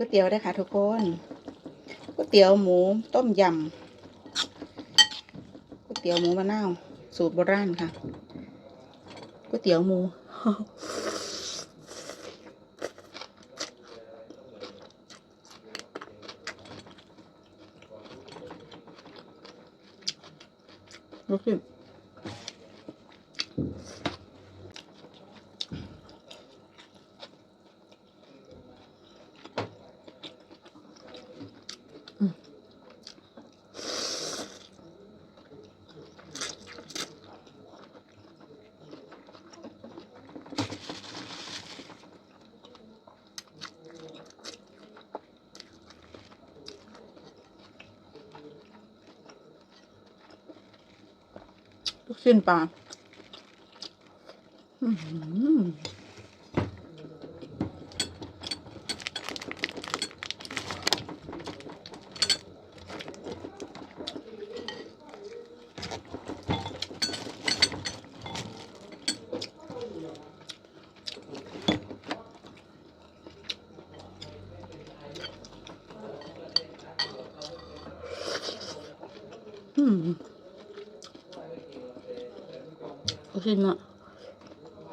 ก๋วยเตี๋ยวได้ค่ะทุกคนก๋วยเตี๋ยวหมูต้มยำก๋วยเตี๋ยวหมูมะนาวสูตรโบราณค่ะก๋วยเตี๋ยวหมูลูกชิ้น ลูกชิ้นปลาอื้อหืออืมลู กชิ้นอะ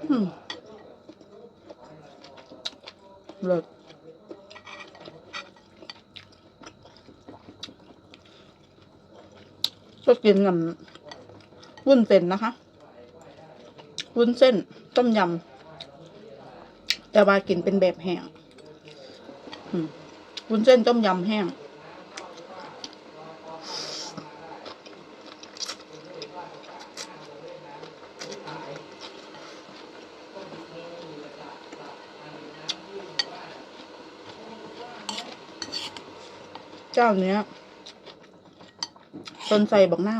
อืมเลิศก็กินกับวุ้นเส้นนะคะ วุ้นเส้น ต้มยำแต่ว่ากินเป็นแบบแห้งวุ้นเส้นต้มยำแห้ง เจ้าเนี้ยต้นใส่บังนา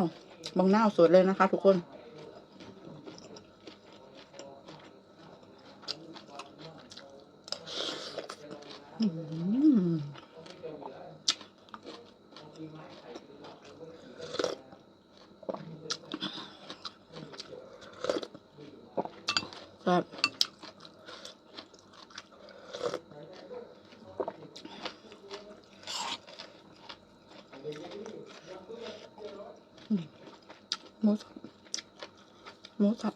บังนาวสดเลยนะคะ ทุกคน ครับ หมูสับหมูสับ